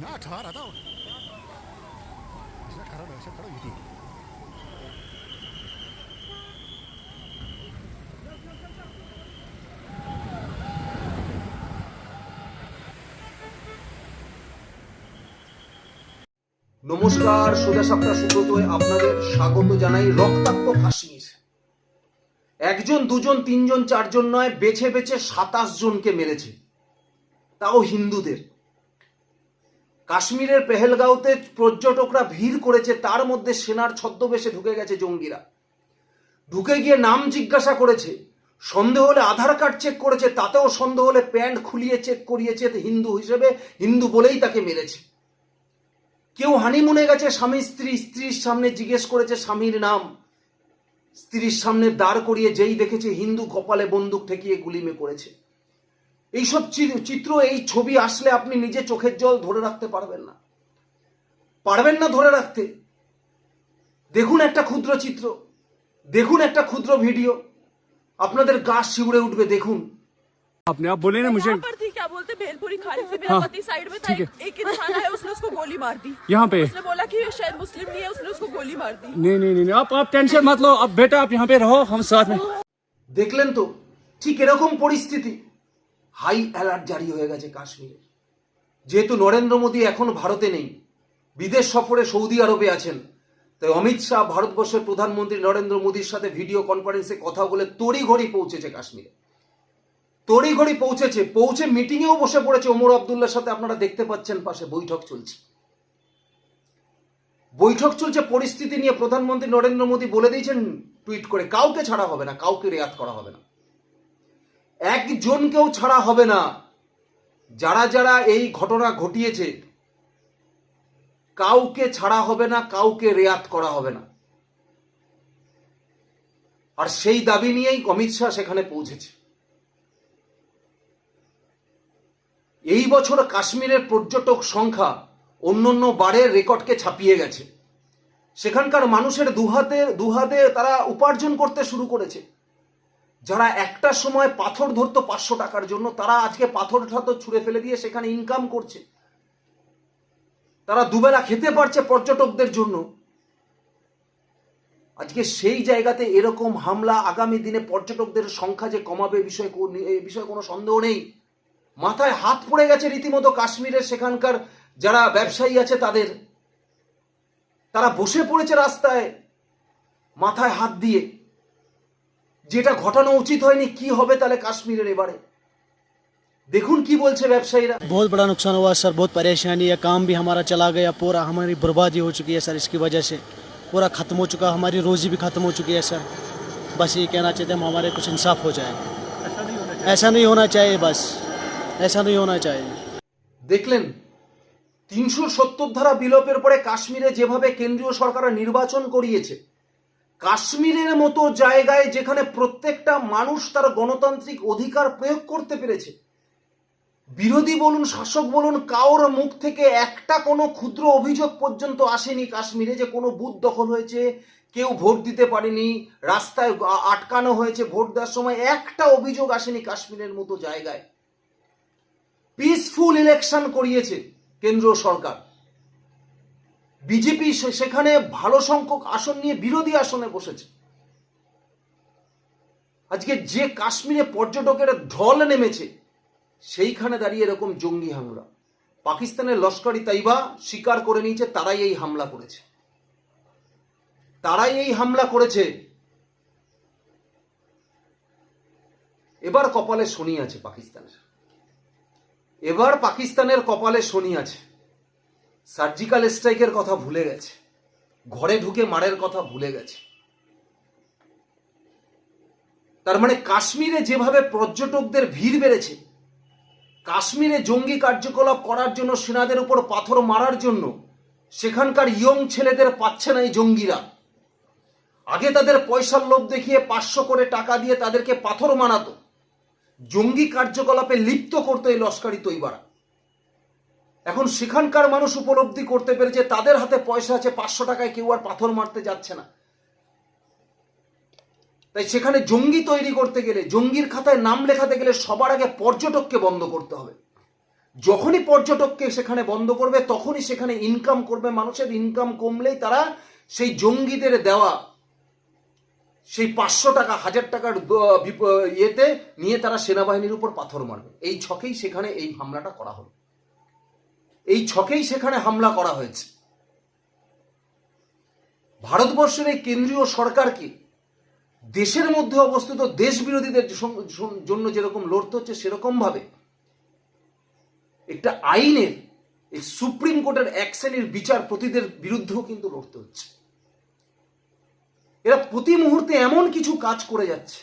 না খারাপ খারাপ নমস্কার সোজা সাপটা সুব্রত আপনাদের স্বাগত জানাই রক্তাক্ত কাশ্মীর একজন, দুজন, তিনজন, চারজন নয়, বেছে বেছে সাতাশ জনকে মেরেছে। তাও হিন্দুদের। কাশ্মীরের পেহেলগাঁওতে পর্যটকরা ভিড় করেছে, তার মধ্যে সেনার ছদ্মবেশে ঢুকে গেছে জঙ্গিরা। ঢুকে গিয়ে নাম জিজ্ঞাসা করেছে, সন্দেহ হলে আধার কার্ড চেক করেছে, তাতেও সন্দেহ হলে প্যান্ট খুলিয়ে চেক করিয়েছে হিন্দু হিসেবে হিন্দু বলেই তাকে মেরেছে। কেউ হানিমুনে গেছে, স্বামী, স্ত্রী, স্ত্রীর সামনে জিজ্ঞেস করেছে, স্বামীর নাম। স্ত্রীর সামনে দাঁড় করিয়ে যেই দেখেছে, হিন্দু কপালে বন্দুক ঠেকিয়ে গুলিমে করেছে। এইসব চিত্র, এই ছবি আসলে আপনি নিজে চোখের জল ধরে রাখতে পারবেন না। পারবেন না ধরে রাখতে। দেখুন একটা ক্ষুদ্র চিত্র, দেখুন একটা ক্ষুদ্র ভিডিও। আপনাদের গাছ শিউড়ে উঠবে, দেখুন। आपने आप बोले ना मुझे यहाँ पर थी क्या बोलते भेलपुरी खाने से मेरा हाँ, पति साइड में था ठीक है। एक, एक इंसान आया उसने उसको गोली मार दी यहाँ पे उसने बोला कि ये शायद मुस्लिम नहीं है उसने उसको गोली मार दी नहीं नहीं नहीं नहीं, आप आप टेंशन मत लो अब बेटा आप यहाँ पे रहो हम साथ में দেখলেন তো ঠিক এরকম পরিস্থিতি হাই অ্যালার্ট জারি হয়ে গেছে কাশ্মীরে যেহেতু নরেন্দ্র মোদী এখন ভারতে নেই বিদেশ সফরে সৌদি আরবে আছেন তাই অমিত শাহ ভারতবর্ষের প্রধানমন্ত্রী নরেন্দ্র মোদীর সাথে ভিডিও কনফারেন্সে কথা বলে তড়িঘড়ি পৌঁছেছে কাশ্মীরে তড়িঘড়ি পৌঁছেছে, পৌঁছে মিটিংয়েও বসে পড়েছে ওমর আবদুল্লার সাথে। আপনারা দেখতে পাচ্ছেন পাশে বৈঠক চলছে। বৈঠক চলছে পরিস্থিতি নিয়ে প্রধানমন্ত্রী নরেন্দ্র মোদী বলে দিয়েছেন টুইট করে, কাউকে ছাড়া হবে না, কাউকে রেয়াত করা হবে না। একজনকেও ছাড়া হবে না। যারা যারা এই ঘটনা ঘটিয়েছে, কাউকে ছাড়া হবে না, কাউকে রেয়াত করা হবে না। আর সেই দাবি নিয়েই অমিত শাহ সেখানে পৌঁছেছে। এই বছর কাশ্মীরের পর্যটক সংখ্যা অন্যান্য বারের রেকর্ডকে ছাপিয়ে গেছে। সেখানকার মানুষের দুহাতে দুহাতে তারা উপার্জন করতে শুরু করেছে। যারা একটা সময় পাথর ধরতো পাঁচশো টাকার জন্য, তারা আজকে পাথর ঠাথর ছুঁড়ে ফেলে দিয়ে সেখানে ইনকাম করছে। তারা দুবেলা খেতে পারছে পর্যটকদের জন্য। আজকে সেই জায়গাতে এরকম হামলা আগামী দিনে পর্যটকদের সংখ্যা যে কমাবে বিষয় বিষয়ে কোনো সন্দেহ নেই। মাথায় হাত পড়ে গেছে রীতিমতো কাশ্মীরের সেখানকার যারা ব্যবসায়ী আছে তাদের তারা বসে পড়েছে রাস্তায় মাথায় হাত দিয়ে যেটা ঘটানো উচিত হয়নি কি হবে তাহলে কাশ্মীরের এবারে দেখুন কি বলছে ব্যবসায়ীরা बहुत बड़ा नुकसान हुआ सर बहुत परेशानी है काम भी हमारा चला गया पूरा हमारी बर्बादी हो चुकी है सर इसकी वजह से पूरा ख़त्म हो चुका हमारी रोज़ी भी ख़त्म हो चुकी है सर बस ये कहना चाहते हैं हम हमारे कुछ इंसाफ हो जाए ऐसा नहीं होना चाहिए बस ऐसा नहीं होना चाहिए দেখলেন তিনশো সত্তর ধারা বিলোপের পরে কাশ্মীরে যেভাবে কেন্দ্রীয় সরকার নির্বাচন করিয়েছে কাশ্মীরের মতো জায়গায় যেখানে প্রত্যেকটা মানুষ তার গণতান্ত্রিক অধিকার প্রয়োগ করতে পেরেছে বিরোধী বলুন শাসক বলুন কারোর মুখ থেকে একটা কোনো ক্ষুদ্র অভিযোগ পর্যন্ত আসেনি কাশ্মীরে যে কোনো বুথ দখল হয়েছে কেউ ভোট দিতে পারেনি রাস্তায় আ- আটকানো হয়েছে ভোট দেওয়ার সময় একটা অভিযোগ আসেনি কাশ্মীরের মতো জায়গায় পিসফুল ইলেকশন করিয়েছে কেন্দ্র সরকার। বিজেপি সেখানে ভালো সংখ্যক আসন নিয়ে বিরোধী আসনে বসেছে। আজকে যে কাশ্মীরে পর্যটকের ঢল নেমেছে, সেইখানে দাঁড়িয়ে এরকম জঙ্গি হামলা। পাকিস্তানের লস্করি তাইবা স্বীকার করে নিয়েছে, তারাই এই হামলা করেছে। তারাই এই হামলা করেছে। এবার কপালে শনি আছে পাকিস্তানের। এবার পাকিস্তানের কপালে শনি আছে। সার্জিক্যাল স্ট্রাইকের কথা ভুলে গেছে। ঘরে ঢুকে মারের কথা ভুলে গেছে। তার মানে কাশ্মীরে যেভাবে পর্যটকদের ভিড় বেড়েছে, কাশ্মীরে জঙ্গি কার্যকলাপ করার জন্য সেনাদের উপর পাথর মারার জন্য সেখানকার ইয়ং ছেলেদের পাচ্ছে না এই জঙ্গিরা। আগে তাদের পয়সার লোভ দেখিয়ে পাঁচশো করে টাকা দিয়ে তাদেরকে পাথর মানাতো। জঙ্গি কার্যকলাপে লিপ্ত করতো এই লস্করি তৈবারা। এখন সেখানকার মানুষ উপলব্ধি করতে পেরেছে, তাদের হাতে পয়সা আছে, পাঁচশো টাকায় কেউ আর পাথর মারতে যাচ্ছে না। তাই সেখানে জঙ্গি তৈরি করতে গেলে, জঙ্গির খাতায় নাম লেখাতে গেলে সবার আগে পর্যটককে বন্ধ করতে হবে। যখনই পর্যটককে সেখানে বন্ধ করবে, তখনই সেখানে ইনকাম করবে। মানুষের ইনকাম কমলেই তারা সেই জঙ্গিদের দেওয়া সেই পাঁচশো টাকা, হাজার টাকার ইয়েতে নিয়ে তারা সেনাবাহিনীর উপর পাথর মারবে। এই ছকেই সেখানে এই হামলাটা করা হলো। এই ছকেই সেখানে হামলা করা হয়েছে। ভারতবর্ষের এই কেন্দ্রীয় সরকারকে দেশের মধ্যে অবস্থিত দেশ বিরোধীদের জন্য যেরকম লড়তে হচ্ছে সেরকম ভাবে একটা আইনের, এই সুপ্রিম কোর্টের এক শ্রেণির বিচারপতিদের বিরুদ্ধেও কিন্তু লড়তে হচ্ছে। এরা প্রতি মুহূর্তে এমন কিছু কাজ করে যাচ্ছে।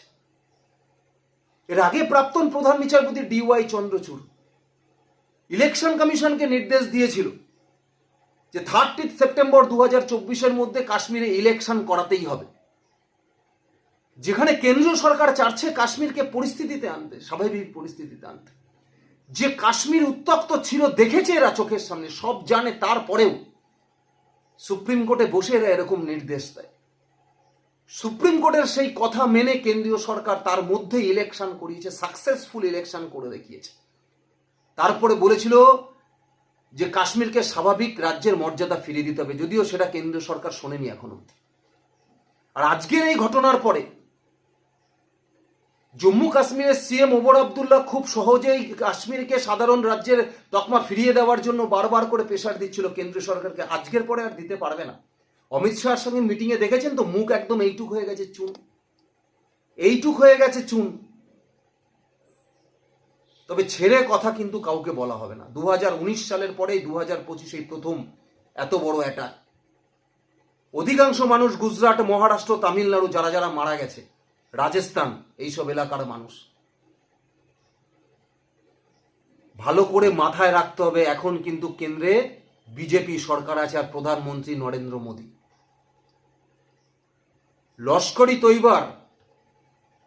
এর আগে প্রাক্তন প্রধান বিচারপতি ডিওয়াই চন্দ্রচূড় ইলেকশন কমিশনকে নির্দেশ দিয়েছিল যে থার্টি সেপ্টেম্বর দু হাজার মধ্যে কাশ্মীরে ইলেকশন করাতেই হবে। যেখানে কেন্দ্রীয় সরকার চাচ্ছে কাশ্মীরকে পরিস্থিতিতে আনতে, স্বাভাবিক পরিস্থিতিতে আনতে। যে কাশ্মীর উত্তপ্ত ছিল দেখেছে এরা চোখের সামনে, সব জানে তারপরেও সুপ্রিম কোর্টে বসে এরা এরকম নির্দেশ দেয়। সুপ্রিম কোর্টের সেই কথা মেনে কেন্দ্রীয় সরকার তার মধ্যে ইলেকশন করিয়েছে সাকসেসফুল ইলেকশন করে দেখিয়েছে। তারপরে বলেছিল যে কাশ্মীরকে স্বাভাবিক রাজ্যের মর্যাদা ফিরিয়ে দিতে হবে, যদিও সেটা কেন্দ্রীয় সরকার শোনেনি এখন অব্দি আর আজকের এই ঘটনার পরে জম্মু কাশ্মীরের সিএম ওমর আবদুল্লাহ খুব সহজেই কাশ্মীরকে সাধারণ রাজ্যের তকমা ফিরিয়ে দেওয়ার জন্য বারবার করে প্রেশার দিচ্ছিল, কেন্দ্রীয় সরকারকে। আজকের পরে আর দিতে পারবে না। অমিত শাহর সঙ্গে মিটিংয়ে দেখেছেন তো? মুখ একদম এইটুক হয়ে গেছে চুন। এইটুক হয়ে গেছে চুন। তবে ছেড়ে কথা কিন্তু কাউকে বলা হবে না। দু সালের পরেই দু হাজার পঁচিশে প্রথম এত বড় অ্যাটাক অধিকাংশ মানুষ গুজরাট, মহারাষ্ট্র, তামিলনাড়ু যারা যারা মারা গেছে, রাজস্থান, এইসব এলাকার মানুষ। ভালো করে মাথায় রাখতে হবে, এখন কিন্তু কেন্দ্রে বিজেপি সরকার আছে আর প্রধানমন্ত্রী নরেন্দ্র মোদী। লস্করি তৈবার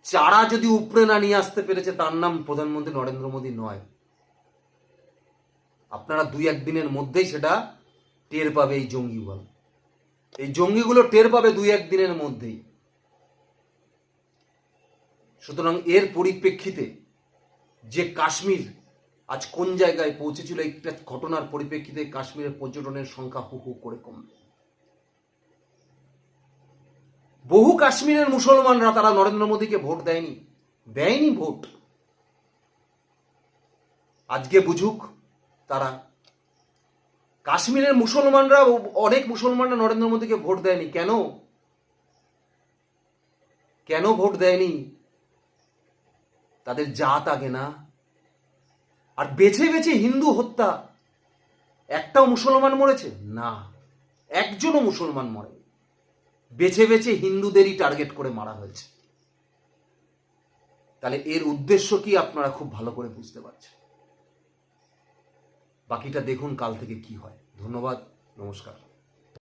চারা যদি উপরে না নিয়ে আসতে পেরেছে, তার নাম প্রধানমন্ত্রী নরেন্দ্র মোদী নয়। আপনারা দুই একদিনের মধ্যেই সেটা টের পাবে এই জঙ্গিগুলো। এই জঙ্গিগুলো টের পাবে দুই একদিনের মধ্যেই। সুতরাং এর পরিপ্রেক্ষিতে যে কাশ্মীর আজ কোন জায়গায় পৌঁছেছিল একটা ঘটনার পরিপ্রেক্ষিতে কাশ্মীরের পর্যটনের সংখ্যা হু হু করে কমবে? বহু কাশ্মীরের মুসলমানরা তারা নরেন্দ্র মোদীকে ভোট দেয়নি দেয়নি ভোট। আজকে বুঝুক তারা। কাশ্মীরের মুসলমানরা, অনেক মুসলমানরা নরেন্দ্র মোদীকে ভোট দেয়নি। কেন? কেন ভোট দেয়নি? তাদের জাত আগে না। আর বেছে বেছে হিন্দু হত্যা। একটাও মুসলমান মরেছে? না। একজনও মুসলমান মরে বেছে বেছে হিন্দুদেরই টার্গেট করে মারা হয়েছে। তাহলে এর উদ্দেশ্য কি আপনারা খুব ভালো করে বুঝতে পারছেন? বাকিটা দেখুন কাল থেকে কি হয়। ধন্যবাদ, নমস্কার।